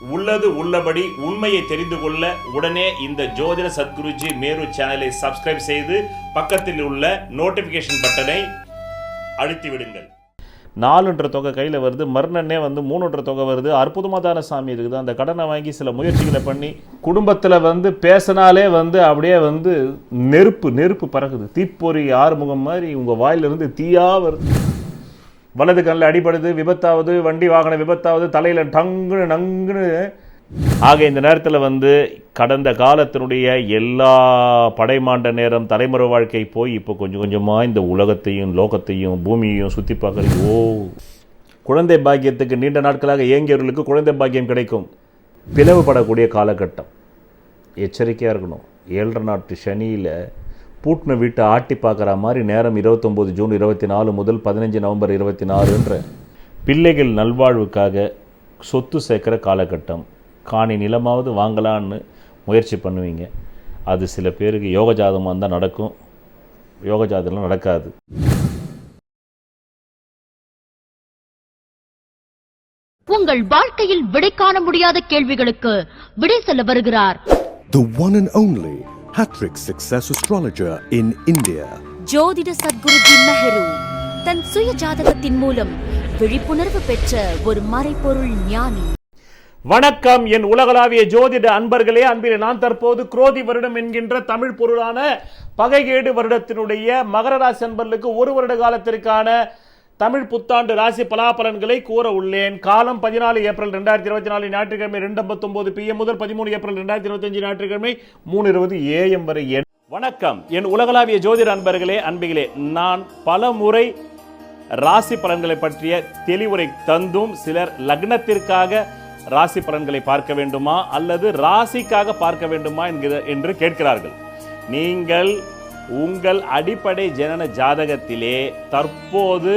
உள்ளது உள்ளபடி உண்மையை தெரிந்து கொள்ள உடனே இந்த ஜோதிட சத்குருஜி மேரு சேனலை சப்ஸ்கிரைப் செய்து பக்கத்தில் உள்ள நோட்டிஃபிகேஷன் பட்டனை அழுத்தி விடுங்கள். நாலுன்ற தொகை கையில் வருது. மறுநன்னே வந்து மூணுன்ற தொகை வருது. அற்புதமாதான சாமி இருக்குது. அந்த கடனை வாங்கி சில முயற்சிகளை பண்ணி குடும்பத்தில் வந்து பேசினாலே வந்து அப்படியே வந்து நெருப்பு நெருப்பு பறக்குது. தீப்பொறி ஆறுமுகம் மாதிரி உங்கள் வாயிலிருந்து தீயாக வருது. வலது கண்ணில் அடிபடுது விபத்தாவது வண்டி வாகன விபத்தாவது தலையில் டங்குன்னு நங்குன்னு. ஆக இந்த நேரத்தில் வந்து கடந்த காலத்தினுடைய எல்லா படைமாண்ட நேரம் தலைமுறை வாழ்க்கை போய் இப்போ கொஞ்சம் கொஞ்சமாக இந்த உலகத்தையும் லோகத்தையும் பூமியையும் சுற்றி பார்க்குறது ஓ. குழந்தை பாக்கியத்துக்கு நீண்ட நாட்களாக இயங்கியவர்களுக்கு குழந்தை பாக்கியம் கிடைக்கும். பிளவுபடக்கூடிய காலகட்டம். எச்சரிக்கையாக இருக்கணும். ஏழரை நாட்டு சனியில் பூட்டின வீட்டை ஆட்டி பார்க்குற மாதிரி நேரம் இருபத்தொம்போது ஜூன் இருபத்தி நாலு முதல் பதினஞ்சு நவம்பர் இருபத்தி நாலுன்ற பிள்ளைகள் நல்வாழ்வுக்காக சொத்து சேர்க்குற காலகட்டம். காணி நிலமாவது வாங்கலான்னு முயற்சி பண்ணுவீங்க. அது சில பேருக்கு யோக ஜாதகமாக இருந்தால் நடக்கும். யோக ஜாதகம் நடக்காது. உங்கள் வாழ்க்கையில் விடை காண முடியாத கேள்விகளுக்கு விடை சொல்ல வருகிறார். The one and only Hattrick Success Astrologer in India. ஜோதிட சத்குருஜி மெஹரு தன் சுய ஜாதகத்தின் மூலம் விழிப்புணர்வு பெற்ற ஒரு மறைபொருள் ஞானி வணக்கம் என் உலகளாவிய ஜோதிட அன்பர்களே அன்பிலே நான் தற்போது குரோதி வருடம் என்கின்ற தமிழ் பொருளான பகைகேடு வருடத்தினுடைய மகர ராசி அன்பர்களுக்கு ஒரு வருட காலத்திற்கான தமிழ் புத்தாண்டு ராசி பலாபலன்களை கூற உள்ளேன். காலம் பதினாலு ஏப்ரல் ரெண்டாயிரத்தி இருபத்தி நாலு ஞாயிற்றுக்கிழமை ரெண்டு ஐம்பத்தொன்பது பிஎம் முதல் பதிமூணு ஏப்ரல் ரெண்டாயிரத்தி இருபத்தஞ்சு ஞாயிற்றுக்கிழமை மூணு இருபது ஏஎம் வரை என் வணக்கம். என் உலகளாவிய ஜோதிட அன்பர்களே அன்பிகளே நான் பல முறை ராசி பலன்களை பற்றிய தெளிவுரை தந்தும் சிலர் லக்னத்திற்காக ராசி பலன்களை பார்க்க வேண்டுமா அல்லது ராசிக்காக பார்க்க வேண்டுமா என்கிற என்று கேட்கிறார்கள். நீங்கள் உங்கள் அடிப்படை ஜனன ஜாதகத்திலே தற்போது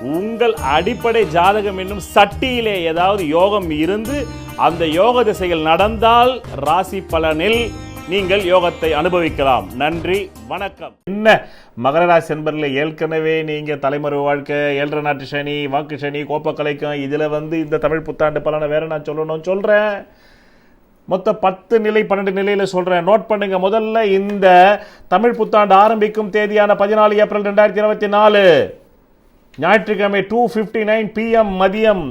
உங்கள் அடிப்படை ஜாதகம் என்னும் சட்டியிலே ஏதாவது யோகம் இருந்து அந்த யோக திசையில் நடந்தால் ராசி பலனில் நீங்கள் யோகத்தை அனுபவிக்கலாம். நன்றி வணக்கம். என்ன? மகர ராசி என்பதில் ஏற்கனவே நீங்கள் தலைமுறை வாழ்க்கை ஏழரை நாட்டு சனி வாக்கு சனி கோப்பக்கலைக்கும் இதில் வந்து இந்த தமிழ் புத்தாண்டு பலனை வேற நான் சொல்லணும்னு சொல்கிறேன் மொத்தம் பத்து நிலை பன்னெண்டு நிலையில் சொல்கிறேன் நோட் பண்ணுங்க முதல்ல இந்த தமிழ் புத்தாண்டு ஆரம்பிக்கும் தேதியான பதினாலு ஏப்ரல் ரெண்டாயிரத்தி இருபத்தி நாலு. ஞாயிற்றுக்கிழமை டூ ஃபிஃப்டி நைன் பிஎம் மதியம்.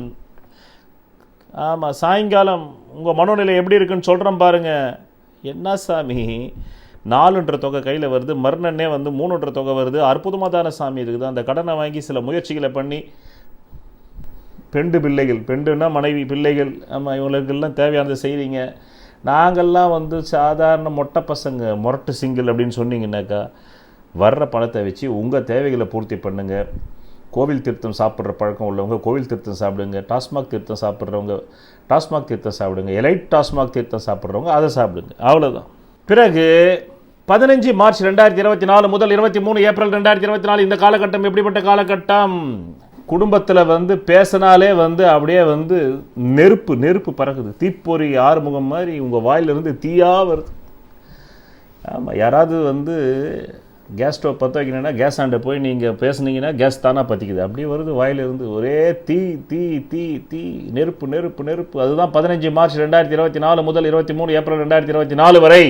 ஆமாம் சாயங்காலம். உங்கள் மனோநிலை எப்படி இருக்குன்னு சொல்கிறேன் பாருங்கள் என்ன சாமி? நாலுன்ற தொகை கையில் வருது. மறுநன்னே வந்து மூணுன்ற தொகை வருது. அற்புதமாதான சாமி இருக்குது? அந்த கடனை வாங்கி சில முயற்சிகளை பண்ணி பெண்டு பிள்ளைகள் பெண்டுன்னா மனைவி பிள்ளைகள். ஆமாம் இவங்களுக்கெல்லாம் தேவையானதை செய்கிறீங்க நாங்கள்லாம் வந்து சாதாரண மொட்டை பசங்க மொரட்டு சிங்கிள் அப்படின்னு சொன்னீங்கன்னாக்கா வர்ற பணத்தை வச்சு உங்கள் தேவைகளை பூர்த்தி பண்ணுங்கள் கோவில் தீர்த்தம் சாப்பிட்ற பழக்கம் உள்ளவங்க கோவில் தீர்த்தம் சாப்பிடுங்க டாஸ்மாக் தீர்த்தம் சாப்பிட்றவங்க டாஸ்மாக் தீர்த்தம் சாப்பிடுங்க எலைட் டாஸ்மாக் தீர்த்தம் சாப்பிட்றவங்க அதை சாப்பிடுங்க. அவ்வளோதான் பிறகு பதினஞ்சு மார்ச் ரெண்டாயிரத்தி இருபத்தி நாலு முதல் இருபத்தி மூணு ஏப்ரல் ரெண்டாயிரத்தி இருபத்தி நாலு இந்த காலகட்டம் எப்படிப்பட்ட காலகட்டம்? குடும்பத்தில் வந்து பேசினாலே வந்து அப்படியே வந்து நெருப்பு நெருப்பு பறக்குது. தீப்பொறி ஆறுமுகம் மாதிரி உங்கள் வாயிலிருந்து தீயாக வருது. ஆமாம் யாராவது வந்து கேஸ் ஸ்டவ் பற்ற வைக்கணும்னா கேஸ் ஆண்டை போய் நீங்கள் பேசுனீங்கன்னா கேஸ் தானாக பற்றிக்குது அப்படியே வருது வாயிலிருந்து ஒரே தீ தீ தீ தீ நெருப்பு நெருப்பு நெருப்பு. அதுதான் பதினஞ்சு மார்ச் ரெண்டாயிரத்தி இருபத்தி நாலு முதல் இருபத்தி மூணு ஏப்ரல் ரெண்டாயிரத்தி இருபத்தி நாலு வரை.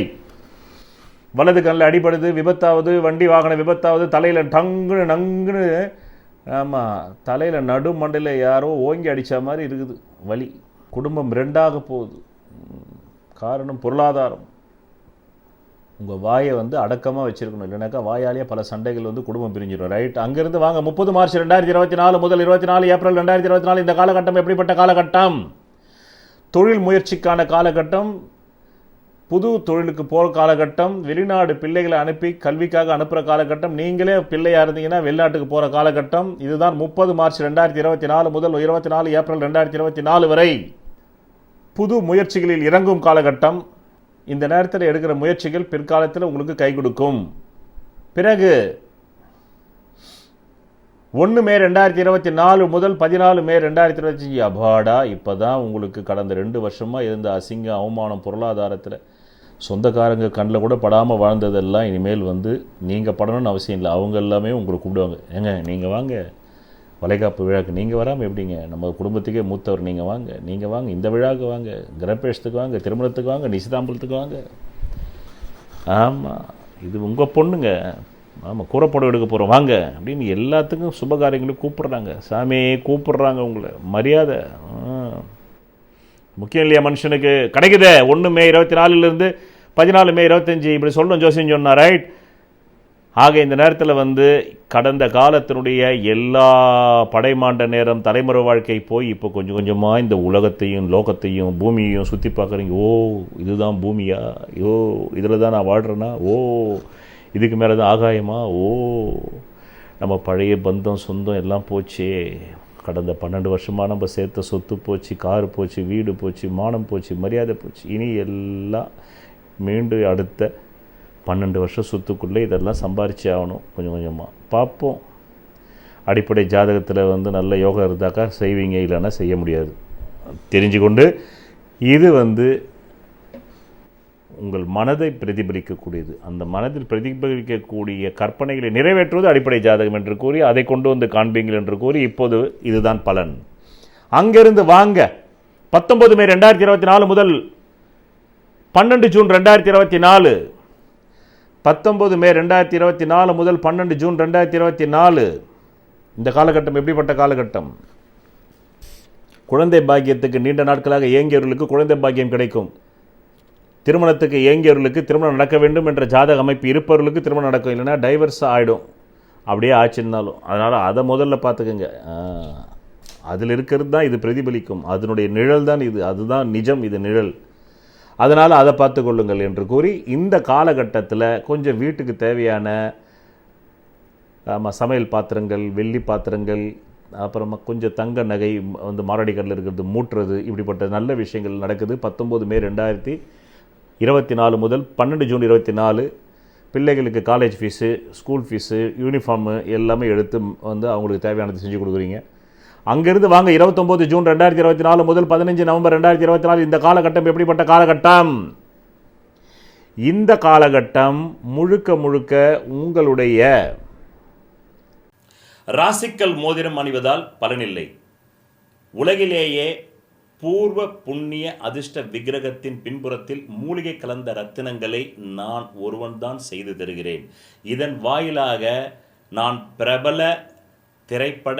வலது கண்ணில் அடிபடுது விபத்தாவது வண்டி வாகன விபத்தாவது தலையில் டங்குன்னு நங்குன்னு ஆமாம் தலையில் நடு மண்டையில் யாரோ ஓங்கி அடித்த மாதிரி இருக்குது. வலி குடும்பம் ரெண்டாக போகுது. காரணம் பொருளாதாரம். உங்கள் வாயை வந்து அடக்கமாக வச்சுருக்கணும். இல்லைனாக்கா வாயாலேயே பல சண்டைகள் வந்து குடும்பம் பிரிஞ்சிடும். ரைட் அங்கேருந்து வாங்க. முப்பது மார்ச் ரெண்டாயிரத்தி இருபத்தி நாலு முதல் இருபத்தி நாலு ஏப்ரல் ரெண்டாயிரத்தி இருபத்தி நாலு இந்த காலகட்டம் எப்படிப்பட்ட காலகட்டம்? தொழில் முயற்சிக்கான காலகட்டம் புது தொழிலுக்கு போகிற காலகட்டம் வெளிநாடு பிள்ளைகளை அனுப்பி கல்விக்காக அனுப்புகிற காலகட்டம் நீங்களே பிள்ளையாக இருந்தீங்கன்னா வெளிநாட்டுக்கு போகிற காலகட்டம். இதுதான் முப்பது மார்ச் ரெண்டாயிரத்தி இருபத்தி நாலு முதல் இருபத்தி நாலு ஏப்ரல் ரெண்டாயிரத்தி இருபத்தி நாலு வரை புது முயற்சிகளில் இறங்கும் காலகட்டம். இந்த நேரத்தில் எடுக்கிற முயற்சிகள் பிற்காலத்தில் உங்களுக்கு கை கொடுக்கும். பிறகு ஒன்று மே ரெண்டாயிரத்தி இருபத்தி நாலு முதல் பதினாலு மே ரெண்டாயிரத்தி இருபத்தி அபாடா இப்போ தான் உங்களுக்கு கடந்த ரெண்டு வருஷமாக இருந்த அசிங்க அவமானம் பொருளாதாரத்தில் சொந்தக்காரங்க கண்ணில் கூட படாமல் வாழ்ந்ததெல்லாம் இனிமேல் வந்து நீங்கள் படணும்னு அவசியம் இல்லை. அவங்க எல்லாமே உங்களை கூப்பிடுவாங்க. ஏங்க நீங்கள் வாங்க. வளைகாப்பு விழாவுக்கு நீங்கள் வராமல் எப்படிங்க? நம்ம குடும்பத்துக்கே மூத்தவர் நீங்கள் வாங்க. நீங்கள் வாங்க இந்த விழாவுக்கு வாங்க. கிரபேஷத்துக்கு வாங்க திருமணத்துக்கு வாங்க நிசிதாம்பலத்துக்கு வாங்க. ஆமாம் இது உங்கள் பொண்ணுங்க. ஆமாம் கூரைப்படம் எடுக்க போகிறோம் வாங்க. அப்படின்னு எல்லாத்துக்கும் சுபகாரியங்களும் கூப்பிட்றாங்க. சாமியே கூப்பிட்றாங்க உங்களை. மரியாதை. முக்கியம் இல்லையா மனுஷனுக்கு? கிடைக்குதே. ஒன்று மே இருபத்தி நாலுலேருந்து பதினாலு மே இருபத்தஞ்சி. இப்படி சொல்லணும் ஜோசியம் சொன்னா ரைட் ஆக இந்த நேரத்தில் வந்து கடந்த காலத்தினுடைய எல்லா படைமாண்ட நேரம் தலைமுறை வாழ்க்கை போய் இப்போ கொஞ்சம் கொஞ்சமாக இந்த உலகத்தையும் லோகத்தையும் பூமியையும் சுற்றி பார்க்குறீங்க ஓ இதுதான் பூமியா? ஓ இதில் தான் நான் வாழ்கிறேன்னா ஓ இதுக்கு மேலே தான் ஆகாயமா? ஓ நம்ம பழைய பந்தம் சொந்தம் எல்லாம் போச்சே. கடந்த பன்னெண்டு வருஷமாக நம்ம சேர்த்த சொத்து போச்சு கார் போச்சு வீடு போச்சு மானம் போச்சு மரியாதை போச்சு. இனி எல்லாம் மீண்டும் அடுத்த பன்னெண்டு வருஷம் சொத்துக்குள்ளே இதெல்லாம் சம்பாரிச்சே ஆகணும் கொஞ்சம் கொஞ்சமாக பார்ப்போம். அடிப்படை ஜாதகத்தில் வந்து நல்ல யோகம் இருந்தாக்கா செய்வீங்க இல்லைன்னா செய்ய முடியாது. தெரிஞ்சு கொண்டு இது வந்து உங்கள் மனதை பிரதிபலிக்கக்கூடியது. அந்த மனதில் பிரதிபலிக்கக்கூடிய கற்பனைகளை நிறைவேற்றுவது அடிப்படை ஜாதகம் என்று கூறி அதை கொண்டு வந்து காண்பீங்கள் என்று கூறி இப்போது இதுதான் பலன். அங்கிருந்து வாங்க. பத்தொன்பது மே ரெண்டாயிரத்தி இருபத்தி நாலு முதல் பன்னெண்டு ஜூன் ரெண்டாயிரத்தி இருபத்தி நாலு. பத்தொம்பது மே ரெண்டாயிரத்தி இருபத்தி நாலு முதல் பன்னெண்டு ஜூன் ரெண்டாயிரத்தி இருபத்தி நாலு. இந்த காலகட்டம் எப்படிப்பட்ட காலகட்டம்? குழந்தை பாக்கியத்துக்கு நீண்ட நாட்களாக இயங்கியவர்களுக்கு குழந்தை பாக்கியம் கிடைக்கும். திருமணத்துக்கு இயங்கியவர்களுக்கு திருமணம் நடக்க வேண்டும் என்ற ஜாதக அமைப்பு இருப்பவர்களுக்கு திருமணம் நடக்கும். இல்லைன்னா டைவர்ஸ் ஆகிடும் அப்படியே ஆச்சுன்னாலும் அதனால் அதை முதல்ல பார்த்துக்கோங்க. அதில் இருக்கிறது தான் இது பிரதிபலிக்கும். அதனுடைய நிழல் தான் இது. அதுதான் நிஜம் இது நிழல். அதனால் அதை பார்த்து கொள்ளுங்கள் என்று கூறி இந்த காலகட்டத்தில் கொஞ்சம் வீட்டுக்கு தேவையான ஆமாம் சமையல் பாத்திரங்கள் வெள்ளி பாத்திரங்கள் அப்புறமா கொஞ்சம் தங்க நகை வந்து மாரடிக்கல்ல இருக்கிறது மூட்டுறது இப்படிப்பட்ட நல்ல விஷயங்கள் நடக்குது. பத்தொம்போது மே ரெண்டாயிரத்தி இருபத்தி நாலு முதல் பன்னெண்டு ஜூன் இருபத்தி நாலு பிள்ளைகளுக்கு college fees school fees uniform எல்லாமே எடுத்து வந்து அவங்களுக்கு தேவையானது செஞ்சு கொடுக்குறீங்க. அங்கிருந்து வாங்க இருபத்தொம்போது ஜூன் ரெண்டாயிரத்தி இருபத்தி நாலு முதல் பதினஞ்சு நவம்பர் ரெண்டாயிரத்தி இருபத்தி நாலு இந்த காலகட்டம் எப்படிப்பட்ட காலகட்டம்? இந்த காலகட்டம் முழுக்க முழுக்க உங்களுடைய ராசிக்கல் மோதிரம் அணிவதால் பலனில்லை. உலகிலேயே பூர்வ புண்ணிய அதிர்ஷ்ட விக்கிரகத்தின் பின்புறத்தில் மூலிகை கலந்த ரத்தினங்களை நான் ஒருவன்தான் செய்து தருகிறேன். இதன் வாயிலாக நான் பிரபல திரைப்பட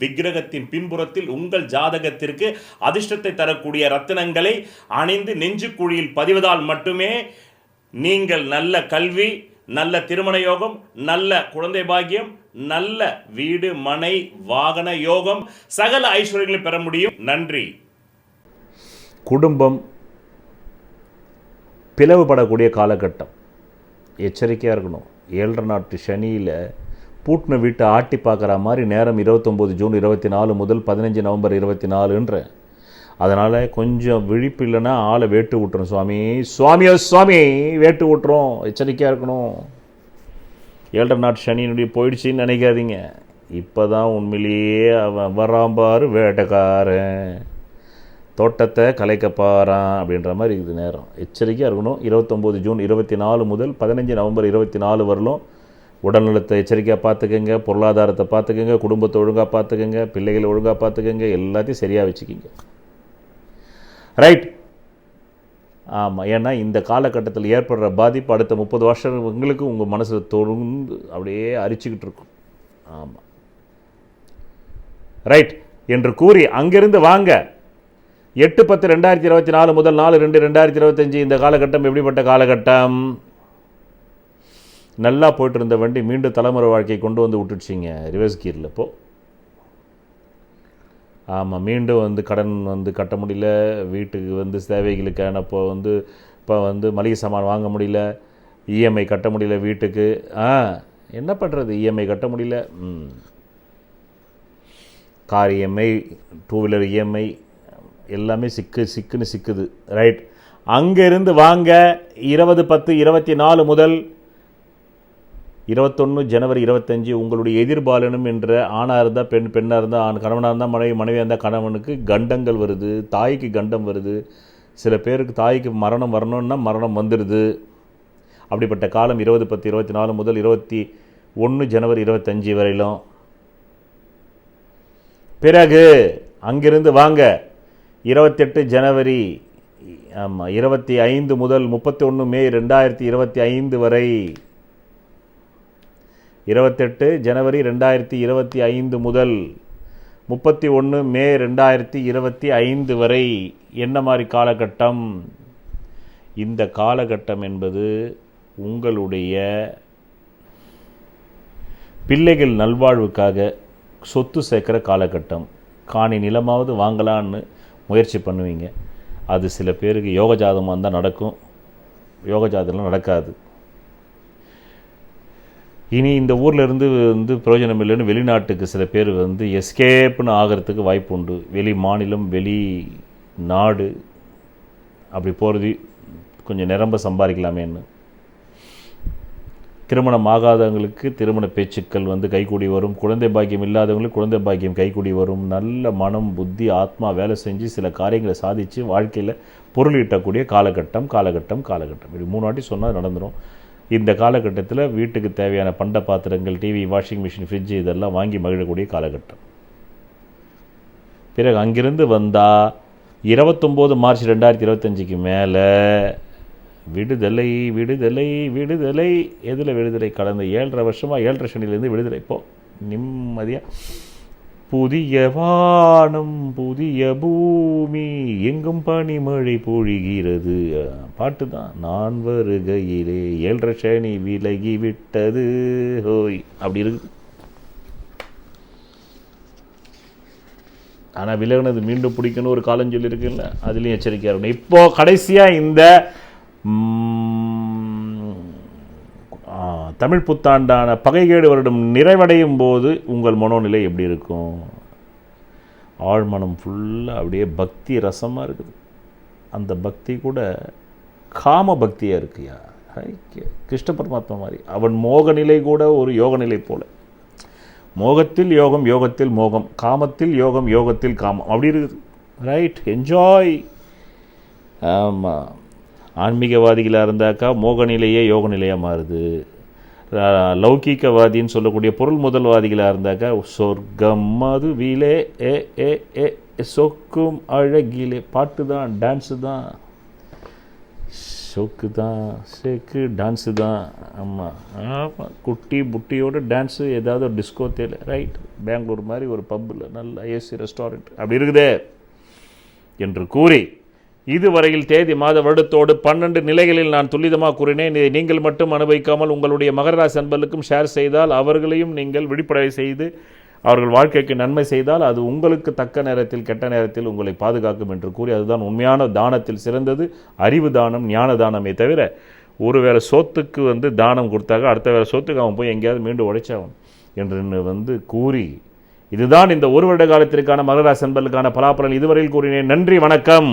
விக்கிரகத்தின் பின்புறத்தில் உங்கள் ஜாதகத்திற்கு அதிர்ஷ்டத்தை தரக்கூடிய ரத்தினங்களை அணிந்து நெஞ்சுக்குழியில் பதிவதால் மட்டுமே நீங்கள் நல்ல கல்வி நல்ல திருமண யோகம் நல்ல குழந்தை பாக்கியம் நல்ல வீடு மனை வாகன யோகம் சகல ஐஸ்வர்யங்களை பெற முடியும். நன்றி. குடும்பம் பிளவுபடக்கூடிய காலகட்டம். எச்சரிக்கையாக இருக்கணும். ஏழரை நாட்டு சனியில் பூட்டின வீட்டை ஆட்டி பார்க்குற மாதிரி நேரம் இருபத்தொம்போது ஜூன் இருபத்தி நாலு முதல் பதினஞ்சு நவம்பர் இருபத்தி நாலுன்ற அதனால் கொஞ்சம் விழிப்பு இல்லைன்னா ஆளை வேட்டு விட்டுரும் சுவாமி. சுவாமியோ சுவாமி வேட்டு விட்டுரும் எச்சரிக்கையாக இருக்கணும். ஏழரை நாட்டு சனியினுடைய போயிடுச்சின்னு நினைக்காதீங்க. இப்போ தான் உண்மையிலேயே அவன் வரான் பாரு வேட்டைக்காரன். தோட்டத்தை கலைக்க பாறான் அப்படின்ற மாதிரி இருக்குது நேரம். எச்சரிக்கையாக இருக்கணும். இருபத்தொம்போது ஜூன் இருபத்தி நாலு முதல் பதினஞ்சு நவம்பர் இருபத்தி நாலு வரலும் உடல்நலத்தை எச்சரிக்கையாக பார்த்துக்கோங்க பொருளாதாரத்தை பார்த்துக்கோங்க குடும்பத்தை ஒழுங்காக பார்த்துக்கோங்க பிள்ளைகளை ஒழுங்காக பார்த்துக்கோங்க எல்லாத்தையும் சரியாக வச்சுக்கிங்க. ரைட் ஆமாம் ஏன்னா இந்த காலகட்டத்தில் ஏற்படுற பாதிப்பு அடுத்த முப்பது வருஷம் வருஷங்களுக்கு உங்கள் மனசில் தொடர்ந்து அப்படியே அரிச்சுக்கிட்டு இருக்கும். ஆமாம் ரைட் என்று கூறி அங்கிருந்து வாங்க. எட்டு பத்து ரெண்டாயிரத்தி இருபத்தி நாலு முதல் நாலு ரெண்டு ரெண்டாயிரத்தி இருபத்தஞ்சி இந்த காலகட்டம் எப்படிப்பட்ட காலகட்டம்? நல்லா போயிட்டு இருந்த வண்டி மீண்டும் தலைமுறை வாழ்க்கையை கொண்டு வந்து விட்டுடுச்சிங்க. ரிவர்ஸ் கீரில் இப்போது ஆமாம் மீண்டும் வந்து கடன் வந்து கட்ட முடியல. வீட்டுக்கு வந்து சேவைகளுக்கான இப்போ வந்து இப்போ வந்து மளிகை சாமான் வாங்க முடியல. இஎம்ஐ கட்ட முடியல வீட்டுக்கு. ஆ என்ன பண்ணுறது இஎம்ஐ கட்ட முடியல. ம். Car EMI two wheeler EMI எல்லாமே சிக்கு சிக்குன்னு சிக்குது. ரைட் அங்கேருந்து வாங்க. இருபது பத்து இருபத்தி நாலு முதல் இருபத்தொன்று ஜனவரி இருபத்தஞ்சு உங்களுடைய எதிர்பாலனும் என்ற ஆணாக இருந்தால் பெண் பெண்ணாக இருந்தால் ஆண் கணவனாக இருந்தால் மனைவி மனைவியாக இருந்தால் கணவனுக்கு கண்டங்கள் வருது தாய்க்கு கண்டம் வருது. சில பேருக்கு தாய்க்கு மரணம் வரணும்னா மரணம் வந்துடுது அப்படிப்பட்ட காலம் இருபது பத்து இருபத்தி நாலு முதல் இருபத்தி ஒன்று ஜனவரி இருபத்தஞ்சி வரையிலும். பிறகு அங்கிருந்து வாங்க. இருபத்தெட்டு ஜனவரி ஆமாம் இருபத்தி ஐந்து முதல் முப்பத்தி ஒன்று மே ரெண்டாயிரத்தி இருபத்தி ஐந்து வரை இருபத்தெட்டு ஜனவரி ரெண்டாயிரத்தி இருபத்தி ஐந்து முதல் முப்பத்தி ஒன்று மே ரெண்டாயிரத்தி இருபத்தி ஐந்து வரை என்ன மாதிரி காலகட்டம்? இந்த காலகட்டம் என்பது உங்களுடைய பிள்ளைகள் நல்வாழ்வுக்காக சொத்து சேர்க்குற காலகட்டம். காணி நிலமாவது வாங்கலான்னு முயற்சி பண்ணுவீங்க. அது சில பேருக்கு யோகஜாதமாக இருந்தால் நடக்கும். யோக ஜாதகம் நடக்காது. இனி இந்த ஊரில் இருந்து வந்து பிரயோஜனம் இல்லைன்னு வெளிநாட்டுக்கு சில பேர் வந்து எஸ்கேப்னு ஆகிறதுக்கு வாய்ப்பு உண்டு. வெளி மாநிலம் வெளி நாடு அப்படி போகிறது கொஞ்சம் நிரம்ப சம்பாதிக்கலாமேன்னு. திருமணம் ஆகாதவங்களுக்கு திருமண பேச்சுக்கள் வந்து கைகூடி வரும். குழந்தை பாக்கியம் இல்லாதவங்களுக்கு குழந்தை பாக்கியம் கைகூடி வரும். நல்ல மனம் புத்தி ஆத்மா வேலை செஞ்சு சில காரியங்களை சாதித்து வாழ்க்கையில் பொருள் ஈட்டக்கூடிய காலகட்டம் காலகட்டம் காலகட்டம். இப்படி மூணு வாட்டி சொன்னால் நடந்துடும் இந்த காலகட்டத்தில் வீட்டுக்கு தேவையான பண்ட பாத்திரங்கள் டிவி வாஷிங் மிஷின் ஃப்ரிட்ஜு இதெல்லாம் வாங்கி மகிழக்கூடிய காலகட்டம். பிறகு அங்கிருந்து வந்தால் இருபத்தொம்போது மார்ச் ரெண்டாயிரத்தி இருபத்தஞ்சிக்கு மேலே விடுதலை விடுதலை விடுதலை. எதில் விடுதலை? கடந்த ஏழரை வருஷமாக ஏழரை சனிலேருந்து விடுதலை. இப்போ நிம்மதியாக புதிய வானம் புதிய பூமி எங்கும் பனிமழை பொழிகிறது. பாட்டு தான் நான் வருகையிலே ஏழரை சனி விலகி விட்டது. ஹோய் அப்படி இருக்கு. ஆனால் விலகினது மீண்டும் பிடிக்கணும் ஒரு காலம் சொல்லியிருக்குல்ல? அதுலேயும் எச்சரிக்கையாக இருக்கணும். இப்போ கடைசியாக இந்த தமிழ் புத்தாண்டான பகைகேடு வருடம் நிறைவடையும் போது உங்கள் மனோநிலை எப்படி இருக்கும்? ஆழ்மனம் ஃபுல்லாக அப்படியே பக்தி ரசமாக இருக்குது. அந்த பக்தி கூட காம பக்தியாக இருக்குயா கிருஷ்ண பரமாத்மா மாதிரி. அவன் மோக நிலை கூட ஒரு யோக நிலை போல. மோகத்தில் யோகம் யோகத்தில் மோகம். காமத்தில் யோகம் யோகத்தில் காமம். அப்படி இருக்குது. ரைட் என்ஜாய் ஆமாம் ஆன்மீகவாதிகளாக இருந்தாக்கா மோக நிலையே யோக நிலையாக மாறுது. லௌகீகவாதின்னு சொல்லக்கூடிய பொருள் முதல்வாதிகளாக இருந்தாக்கா சொர்க்கம் மதுவிலே ஏ ஏ ஏ சொக்கும் அழகிலே. பாட்டு தான் டான்ஸு தான். சொக்கு தான் ஷேக்கு டான்ஸு தான். ஆமாம் ஆமாம் குட்டி புட்டியோட டான்ஸு ஏதாவது ஒரு டிஸ்கோ தேல. ரைட். பெங்களூர் மாதிரி ஒரு பப்பில் நல்ல ஏசி ரெஸ்டாரண்ட். அப்படி இருக்குதே. என்று கூறி இதுவரையில் தேதி மாத வருடத்தோடு பன்னெண்டு நிலைகளில் நான் துல்லிதமாக கூறினேன். இதை நீங்கள் மட்டும் அனுபவிக்காமல் உங்களுடைய மகர அன்பர்களுக்கும் ஷேர் செய்தால் அவர்களையும் நீங்கள் விழிப்படைய செய்து அவர்கள் வாழ்க்கைக்கு நன்மை செய்தால் அது உங்களுக்கு தக்க நேரத்தில் கெட்ட நேரத்தில் உங்களை பாதுகாக்கும் என்று கூறி அதுதான் உண்மையான தானத்தில் சிறந்தது. அறிவு தானம் ஞான தானமே தவிர ஒரு வேளை சொத்துக்கு வந்து தானம் கொடுத்தாக்க அடுத்த வேளை சொத்துக்கு அவன் போய் எங்கேயாவது மீண்டும் உடைச்சவன் என்று வந்து கூறி இதுதான் இந்த ஒரு வருட காலத்திற்கான மகராசன்பர்களுக்கான பலாபலன். இதுவரையில் கூறினேன். நன்றி வணக்கம்.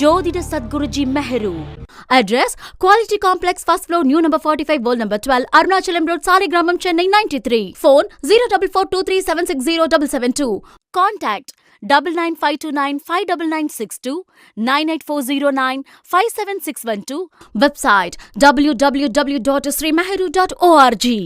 ஜோதிட Sadguruji Meheru address quality complex first floor new number forty five old number twelve Arunachalam road Saligramam Chennai ninety three phone zero double four two three seven six zero double seven two contact double nine five two nine five double nine six two nine eight four zero nine five seven six one two website W W W dot Sri Meheru dot ORG